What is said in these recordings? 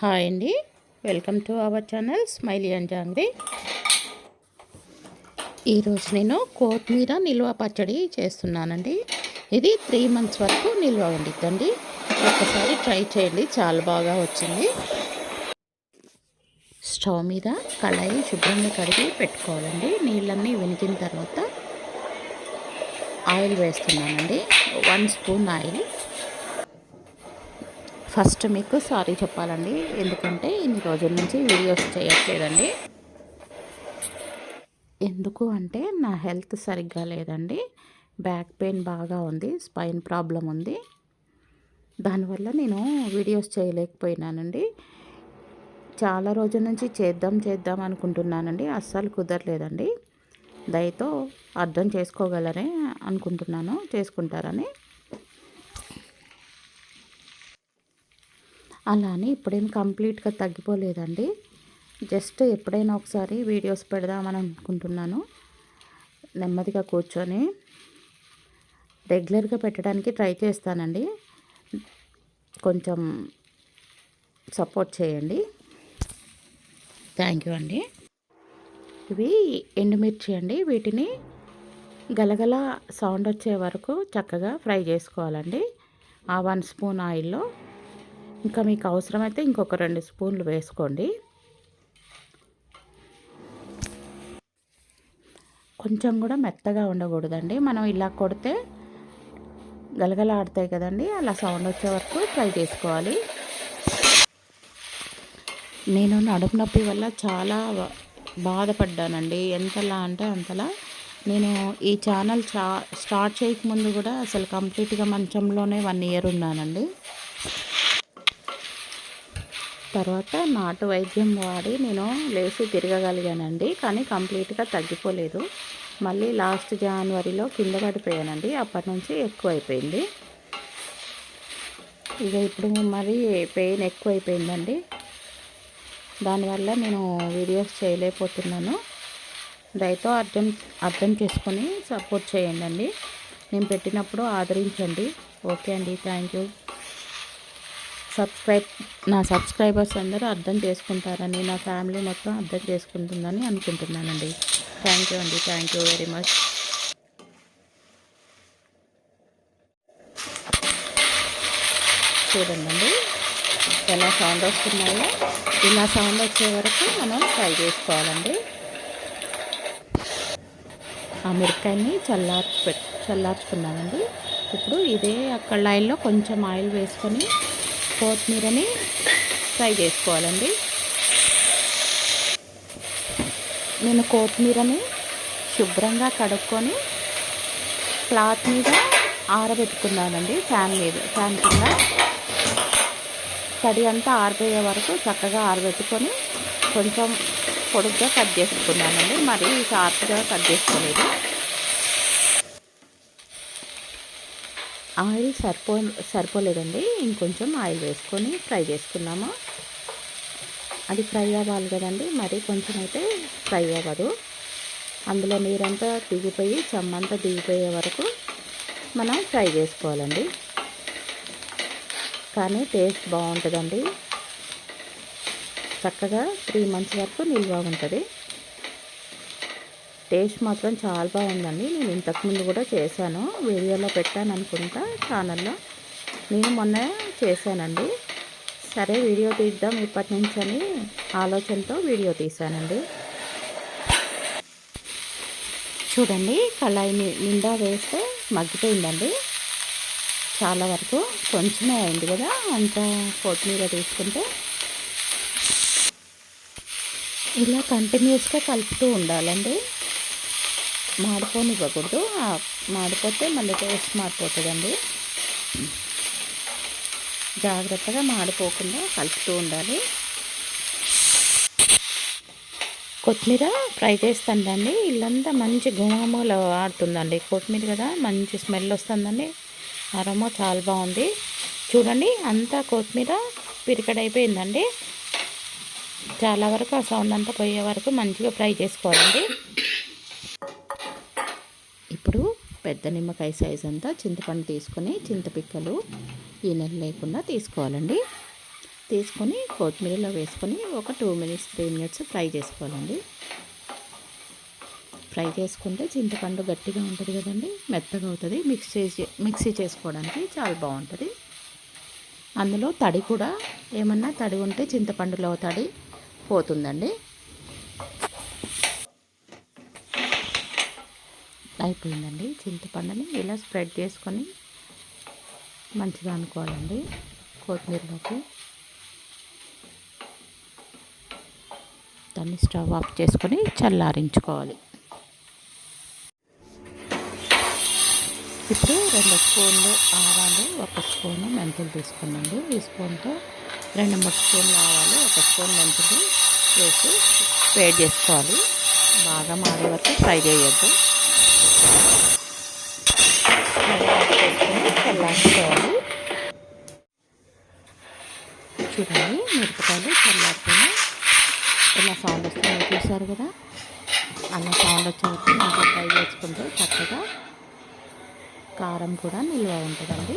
Hi అండి. Welcome to our channel smiley and Jangri. ఈరోజు నేను కొత్తిమీర నిల్వ పచ్చడి చేస్తున్నానండి. ఇది త్రీ మంత్స్ వరకు నిల్వ ఉండిద్దండి. ఒక్కసారి ట్రై చేయండి చాలా బాగా వచ్చింది. స్టవ్ మీద కళాయి శుభ్రంగా కడిగి పెట్టుకోవాలండి. నీళ్ళన్నీ వెనికిన తర్వాత ఆయిల్ వేస్తున్నానండి. One spoon oil. ఫస్ట్ మీకు సారీ చెప్పాలండి. ఎందుకంటే ఇన్ని రోజుల నుంచి వీడియోస్ చేయట్లేదండి. ఎందుకు అంటే నా హెల్త్ సరిగ్గా లేదండి. బ్యాక్ పెయిన్ బాగా ఉంది స్పైన్ ప్రాబ్లం ఉంది. దానివల్ల నేను వీడియోస్ చేయలేకపోయినానండి. చాలా రోజుల నుంచి చేద్దాం చేద్దాం అనుకుంటున్నానండి. అస్సలు కుదరలేదండి. దయతో అర్థం చేసుకోగలరే అనుకుంటున్నాను చేసుకుంటారని. అలా అని ఇప్పుడేం కంప్లీట్గా తగ్గిపోలేదండి. జస్ట్ ఎప్పుడైనా ఒకసారి వీడియోస్ పెడదామని అనుకుంటున్నాను. నెమ్మదిగా కూర్చొని రెగ్యులర్గా పెట్టడానికి ట్రై చేస్తానండి. కొంచెం సపోర్ట్ చేయండి. థ్యాంక్ యూ అండి. ఇవి ఎండుమిర్చి అండి. వీటిని గలగల సౌండ్ వచ్చే వరకు చక్కగా ఫ్రై చేసుకోవాలండి. ఆ వన్ స్పూన్ ఆయిల్లో ఇంకా మీకు అవసరమైతే ఇంకొక రెండు స్పూన్లు వేసుకోండి. కొంచెం కూడా మెత్తగా ఉండకూడదండి. మనం ఇలా కొడితే గలగల ఆడతాయి కదండి. అలా సౌండ్ వచ్చే వరకు ఫ్రై చేసుకోవాలి. నేను నడుము నొప్పి వల్ల చాలా బాధపడ్డానండి. ఎంతలా అంటే అంతలా. నేను ఈ ఛానల్ చా స్టార్ట్ చేయకముందు కూడా అసలు కంప్లీట్గా మంచంలోనే వన్ ఇయర్ ఉన్నానండి. తర్వాత నాటు వైద్యం వాడి నేను లేచి తిరగగలిగానండి కానీ కంప్లీట్గా తగ్గిపోలేదు. మళ్ళీ లాస్ట్ జనవరిలో కింద పడిపోయానండి అప్పటి నుంచి ఎక్కువ అయిపోయింది ఇక ఇప్పుడు మరి పెయిన్ ఎక్కువైపోయిందండి. దానివల్ల నేను వీడియోస్ చేయలేకపోతున్నాను. దయతో అర్థం అర్థం చేసుకొని సపోర్ట్ చేయండి నేను పెట్టినప్పుడు ఆదరించండి. ఓకే అండి థ్యాంక్ యూ. సబ్స్క్రైబ్ నా సబ్స్క్రైబర్స్ అందరూ అర్థం చేసుకుంటారని నా ఫ్యామిలీ మొత్తం అర్థం చేసుకుంటుందని అనుకుంటున్నానండి. థ్యాంక్ యూ అండి. Thank you very much. చూడండి ఎలా సౌండ్ వస్తున్నాయో. ఇలా సౌండ్ వచ్చే వరకు మనం ఫ్రై చేసుకోవాలండి. ఆ మిరకాయని చల్లార్చి పెట్ చల్లార్చుకున్నామండి ఇప్పుడు ఇదే అక్కడ లైన్లో కొంచెం ఆయిల్ వేసుకొని కొత్తిమీరని ఫ్రై చేసుకోవాలండి. నేను కొత్తిమీరని శుభ్రంగా కడుక్కొని క్లాత్ మీద ఆరబెట్టుకున్నానండి ఫ్యాన్ మీద ఫ్యాన్ కింద. తడి అంతా ఆరిపోయే వరకు చక్కగా ఆరబెట్టుకొని కొంచెం పొడుగ్గా కట్ చేసుకున్నానండి. మరీ షార్ప్గా కట్ చేసుకోలేదు. ఆయిల్ సరిపో సరిపోలేదండి. ఇంకొంచెం ఆయిల్ వేసుకొని ఫ్రై చేసుకున్నాము. అది ఫ్రై అవ్వాలి కదండి. మరి కొంచెం అయితే ఫ్రై అవ్వదు. అందులో నీరంతా దిగిపోయి చెమ్మంతా దిగిపోయే వరకు మనం ఫ్రై చేసుకోవాలండి. కానీ టేస్ట్ బాగుంటుందండి. చక్కగా త్రీ మంత్స్ వరకు నిల్వ ఉంటుంది. టేస్ట్ మాత్రం చాలా బాగుందండి. నేను ఇంతకుముందు కూడా చేశాను. వీడియోలో పెట్టాను అనుకుంటా ఛానల్లో. నేను మొన్న చేశానండి. సరే వీడియో తీద్దాం ఇప్పటి నుంచి అని ఆలోచనతో వీడియో తీశానండి. చూడండి కళాయి నిండా వేస్తే మగ్గిపోయిందండి. చాలా వరకు కొంచెమే అయింది కదా అంత కొత్తిమీర తీసుకుంటే. ఇలా కంటిన్యూస్గా కలుపుతూ ఉండాలండి. మాడిపోనివ్వకూడదు మాడిపోతే మళ్ళీ టేస్ట్ మారిపోతుందండి. జాగ్రత్తగా మాడిపోకుండా కలుపుతూ ఉండాలి. కొత్తిమీర ఫ్రై చేస్తుందండి ఇల్లంతా మంచి గుమామూలు ఆడుతుందండి. కొత్తిమీర కదా మంచి స్మెల్ వస్తుందండి. అరమో చాలా బాగుంది. చూడండి అంతా కొత్తిమీర పిరికడైపోయిందండి. చాలా వరకు ఆ సౌండ్ అంతా పోయే వరకు మంచిగా ఫ్రై చేసుకోవాలండి. పెద్ద నిమ్మకాయ సైజ్ అంతా చింతపండు తీసుకొని చింతపిక్కలు ఈ నెల లేకుండా తీసుకోవాలండి. తీసుకొని కొత్తిమీరలో వేసుకొని ఒక two minutes three minutes fry చేసుకోవాలండి. ఫ్రై చేసుకుంటే చింతపండు గట్టిగా ఉంటుంది కదండి మెత్తగా అవుతుంది. మిక్స్ చేసి మిక్సీ చేసుకోవడానికి చాలా బాగుంటుంది. అందులో తడి కూడా ఏమన్నా తడి ఉంటే చింతపండులో తడి పోతుందండి. అయిపోయిందండి. చింతపండుని ఇలా స్ప్రెడ్ చేసుకొని మంచిగా అనుకోవాలండి కొత్తిమీరలోకి. దాన్ని స్టవ్ ఆఫ్ చేసుకొని చల్లారించుకోవాలి. ఇప్పుడు రెండు స్పూన్లు ఆవాలు ఒక స్పూన్ మెంతులు తీసుకున్నాండి ఈ స్పూన్తో రెండు మూడు స్పూన్లు ఆవాలు ఒక స్పూన్ మెంతులు వేసి వేడి చేసుకోవాలి. బాగా మాడే వరకు ఫ్రై చేయొద్దు. చల్లార్చుకోవాలి చూడండి మిరపకాయలు చల్లారిపోయినాయి ఇలా సౌండ్ వస్తుంది. చూసారు కదా? అలా సౌండ్ వచ్చే వరకు ఇంకా ఫ్రై చేసుకుంటే చక్కగా కారం కూడా నిల్వ ఉంటుందండి.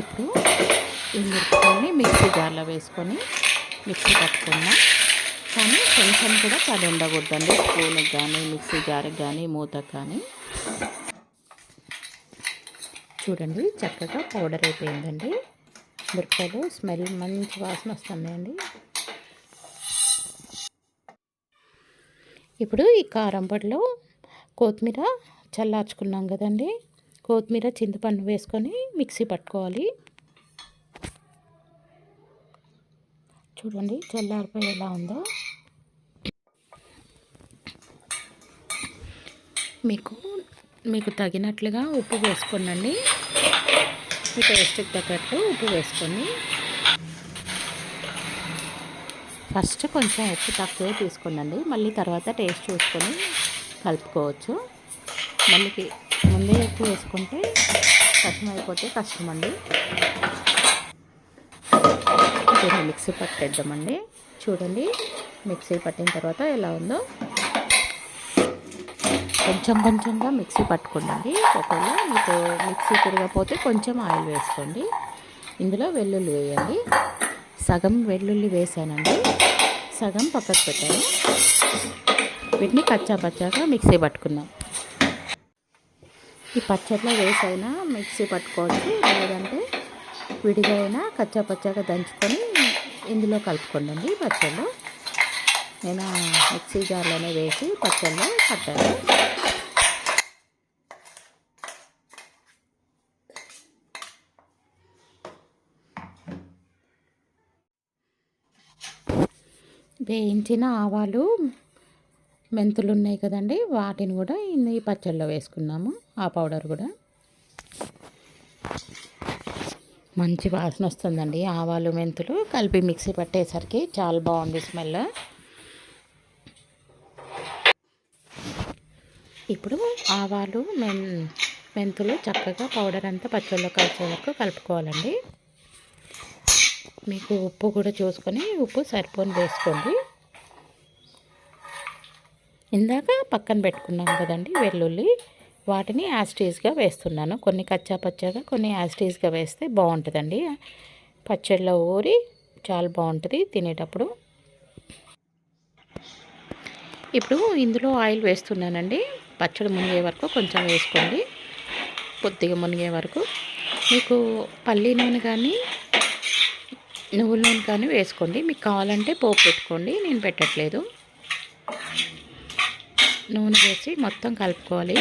ఇప్పుడు ఈ మిరపకాయని మిక్సీ జార్లో వేసుకొని మిక్సీ పట్టుకుందాం. కానీ కొంచెం కూడా తడి ఉండకూడదండి. స్పూన్కి కానీ మిక్సీ జార్కి కానీ మూతకు కానీ. చూడండి చక్కగా పౌడర్ అయిపోయిందండి. మిరపకాయలు స్మెల్ మంచి వాసన వస్తున్నాయండి. ఇప్పుడు ఈ కారం పొడిలో కొత్తిమీర చల్లార్చుకున్నాం కదండి. కొత్తిమీర చింతపండు వేసుకొని మిక్సీ పట్టుకోవాలి. చూడండి చల్లారిపోయి ఎలా ఉందో. మీకు మీకు తగినట్లుగా ఉప్పు వేసుకోనండి. మీ టేస్ట్కి తగ్గట్టు ఉప్పు వేసుకోండి ఫస్ట్ కొంచెం ఉప్పు తక్కువే తీసుకోనండి. మళ్ళీ తర్వాత టేస్ట్ చూసుకొని కలుపుకోవచ్చు. మళ్ళీ ముందే ఎక్కువ వేసుకుంటే కష్టం అయిపోతే కష్టమండి. దీన్ని మిక్సీ పట్టేద్దామండి. చూడండి మిక్సీ పట్టిన తర్వాత ఎలా ఉందో. కొంచెం కొంచెంగా మిక్సీ పట్టుకోండి ఒకవేళ మీకు మిక్సీ తిరగకపోతే కొంచెం ఆయిల్ వేసుకోండి. ఇందులో వెల్లుల్లి వేయండి. సగం వెల్లుల్లి వేసానండి. సగం పక్కకు పెట్టాను. వీటిని కచ్చా పచ్చాగా మిక్సీ పట్టుకుందాం. ఈ పచ్చట్లో వేసైనా మిక్సీ పట్టుకోవచ్చు. లేదంటే విడిగా అయినా కచ్చా పచ్చాగా దంచుకొని ఇందులో కలుపుకోండి పచ్చళ్ళు. నేను మిక్సీ జార్లోనే వేసి పచ్చళ్ళు పట్టాను. వేయించిన ఆవాలు మెంతులు ఉన్నాయి కదండి వాటిని కూడా ఈ పచ్చళ్ళలో వేసుకున్నాము. ఆ పౌడర్ కూడా. మంచి వాసన వస్తుందండి. ఆవాలు మెంతులు కలిపి మిక్సీ పట్టేసరికి చాలా బాగుంది స్మెల్. ఇప్పుడు ఆవాలు మెన్ మెంతులు చక్కగా పౌడర్ అంతా పచ్చళ్ళలో కలిసే వరకు కలుపుకోవాలండి. మీకు ఉప్పు కూడా చూసుకొని ఉప్పు సరిపోని వేసుకోండి. ఇందాక పక్కన పెట్టుకున్నాం కదండి వెల్లుల్లి. వాటిని యాస్టీస్గా వేస్తున్నాను. కొన్ని కచ్చా పచ్చాగా కొన్ని యాస్టీస్గా వేస్తే బాగుంటుందండి. పచ్చడిలో ఊరి చాలా బాగుంటుంది తినేటప్పుడు. ఇప్పుడు ఇందులో ఆయిల్ వేస్తున్నానండి. పచ్చడి మునిగే వరకు కొంచెం వేసుకోండి. కొద్దిగా మునిగే వరకు. మీకు పల్లి నూనె కానీ నువ్వుల నూనె కానీ వేసుకోండి. మీకు కావాలంటే పోపు పెట్టుకోండి. నేను పెట్టట్లేదు. నూనె వేసి మొత్తం కలుపుకోవాలి.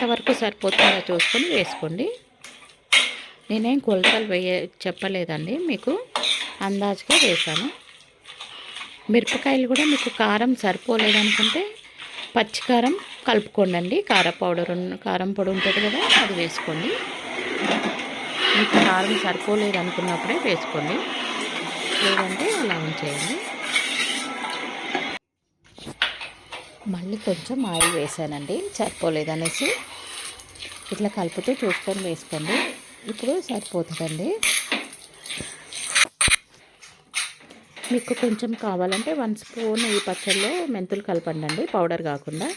ఎంతవరకు సరిపోతుందో చూసుకొని వేసుకోండి. నేనేం కొలతలు వేయ చెప్పలేదండి మీకు అందాజుగా వేసాను మిరపకాయలు కూడా మీకు కారం సరిపోలేదనుకుంటే పచ్చికారం కలుపుకోండి అండి కార పౌడర్ కారం పొడి ఉంటుంది కదా అది వేసుకోండి. మీకు కారం సరిపోలేదు అనుకున్నప్పుడే వేసుకోండి. లేదంటే అలా ఉంచేయండి. మళ్ళీ కొంచెం ఆయిల్ వేసానండి సరిపోలేదనేసి. ఇట్లా కలుపుతూ చూసుకొని వేసుకోండి. ఇప్పుడు సరిపోతుందండి. మీకు కొంచెం కావాలంటే వన్ స్పూన్ ఈ పచ్చళ్ళలో మెంతులు కలపండి పౌడర్ కాకుండా.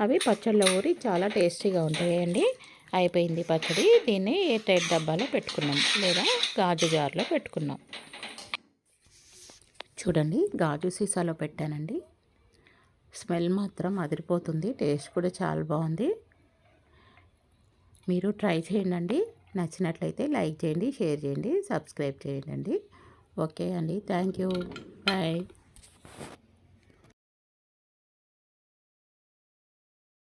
అవి పచ్చళ్ళలో ఊరి చాలా టేస్టీగా ఉంటాయండి. అయిపోయింది పచ్చడి. దీన్ని టైట్ డబ్బాలో పెట్టుకున్నాం. లేదా గాజు జార్లో పెట్టుకున్నాం. చూడండి గాజు సీసాలో పెట్టానండి. స్మెల్ మాత్రం అదిరిపోతుంది. టేస్ట్ కూడా చాలా బాగుంది. మీరు ట్రై చేయండి నచ్చినట్లయితే లైక్ చేయండి షేర్ చేయండి సబ్స్క్రైబ్ చేయండి ఓకే అండి. Thank you. బాయ్.